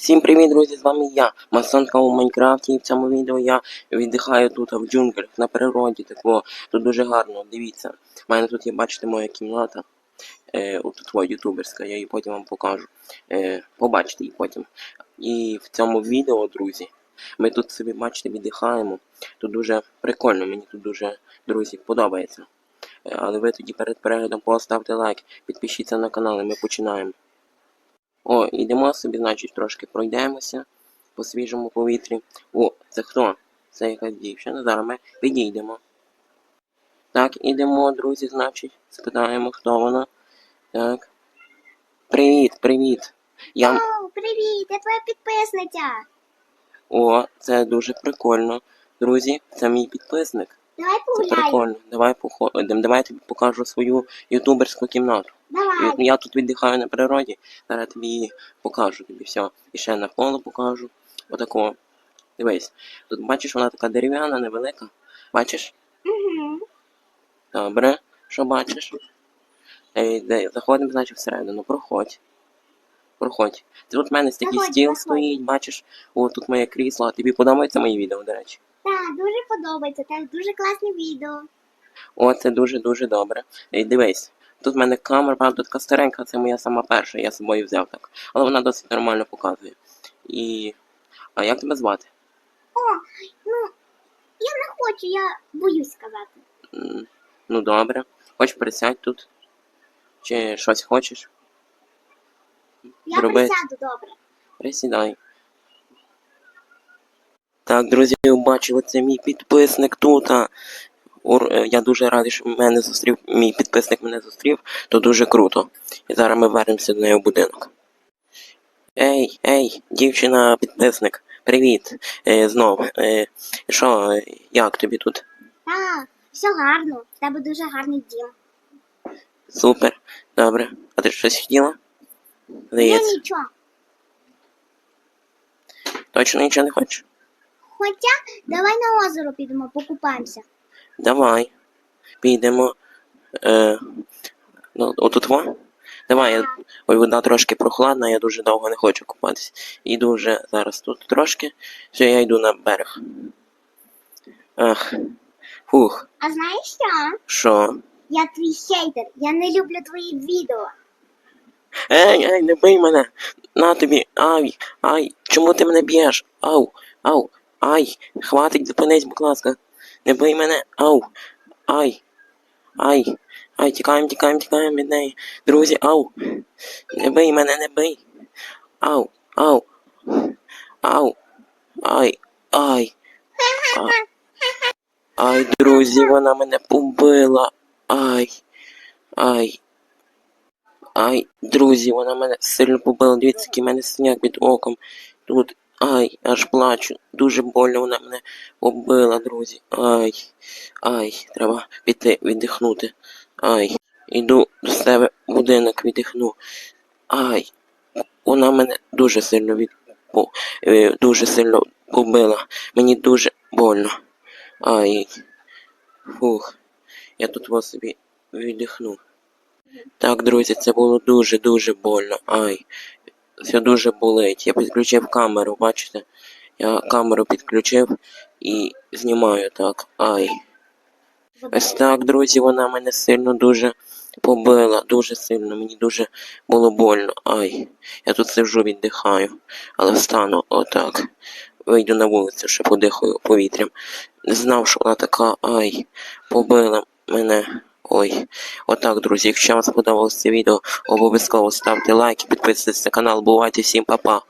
Всім привіт, друзі! З вами я, Масонка у Майнкрафті, і в цьому відео я віддихаю тут в джунглях, на природі, тако. Тут дуже гарно, дивіться. У мене тут є, бачите, моя кімната. Е, тут твоя ютуберська, я її потім вам покажу. Е, побачите її потім. І в цьому відео, друзі, ми тут собі, бачите, віддихаємо. Тут дуже прикольно, мені тут дуже, друзі, подобається. Е, але ви тоді перед переглядом поставте лайк, підпишіться на канал і ми починаємо. О, йдемо собі, значить, трошки пройдемося по свіжому повітрі. О, це хто? Це якась дівчина. Зараз ми підійдемо. Так, ідемо, друзі, значить, спитаємо, хто вона. Так. Привіт, привіт. Я. О, привіт, я твоя підписниця. О, це дуже прикольно. Друзі, це мій підписник. Давай Це погуляємо. прикольно. Давай походимо. Давай я тобі покажу свою ютуберську кімнату. Давай. Я тут віддихаю на природі, зараз тобі її покажу тобі все. І ще навколо покажу. Отако. Дивись. Тут бачиш, вона така дерев'яна, невелика. Бачиш? Угу. Добре. Що бачиш? Ей, заходимо, значить, всередину. Проходь. Проходь. Тут в мене такий стіл стоїть, бачиш, о, тут моє крісло. Тобі подобається мої відео, до речі? Так, дуже подобається. Так, дуже класне відео. О, це дуже-дуже добре. Ей, дивись. Тут в мене камера, правда, така старенька, це моя сама перша, я з собою взяв так. Але вона досить нормально показує. І. А як тебе звати? О, ну, я не хочу, я боюсь сказати. М, Ну добре. Хоч присядь тут. Чи щось хочеш? Я Зроби. присяду добре. Присідай. Так, друзі, ви бачили, це мій підписник тут. а. Ур- е, Я дуже радий, що мене зустрів. Мій підписник мене зустрів, то дуже круто. І зараз ми вернемося до неї в будинок. Ей, ей, дівчина, підписник, привіт. Е, знов. Е, що, е, як тобі тут? Так, все гарно. В тебе дуже гарний дім. Супер, добре. А ти щось хотіла? Я нічого. точно нічого не хочеш? Хоча давай на озеро підемо, покупаємося. Давай. Підемо. Е, ну, отут во. Давай, я, ой, вода трошки прохладна, я дуже довго не хочу купатись. Іду вже зараз тут трошки. Все, я йду на берег. Ах. Фух, А знаєш що? що? Я твій хейтер. Я не люблю твої відео. Ей, ей, не бий мене! На тобі! Ай! Ай! Чому ти мене б'єш? Ау! Ау! Ай! Хватить, зупинись, будь ласка! Не бий мене! Ау! Ай! Ай! Ай, тікаємо, тікаємо, тікаємо від неї. Друзі, ау! Не бий мене, не бий! Ау! Ау! Ау! Ай! Ай! А- Ай, друзі, вона мене побила! Ай! Ай! Ай, друзі, вона мене сильно побила. Дивіться, який мене синяк під оком. Тут. Ай, аж плачу. Дуже больно вона мене побила, друзі. Ай. Ай, треба піти віддихнути. Ай. Іду до себе в будинок віддихну. Ай. Вона мене дуже сильно від... е, дуже сильно побила. Мені дуже больно. Ай. Фух. Я тут вас собі віддихну. Так, друзі, це було дуже-дуже больно. Ай. Все дуже болить. Я підключив камеру, бачите? Я камеру підключив і знімаю так. Ай. Ось так, друзі, вона мене сильно дуже побила. Дуже сильно. Мені дуже було больно. Ай. Я тут сиджу, віддихаю. Але встану отак. Вийду на вулицю, ще подихаю повітрям. Не знав, що вона така. Ай. Побила мене. Ой. Отак, друзі, якщо вам сподобалось це відео, обов'язково ставте лайк підписуйтесь на канал. Бувайте всім па-па.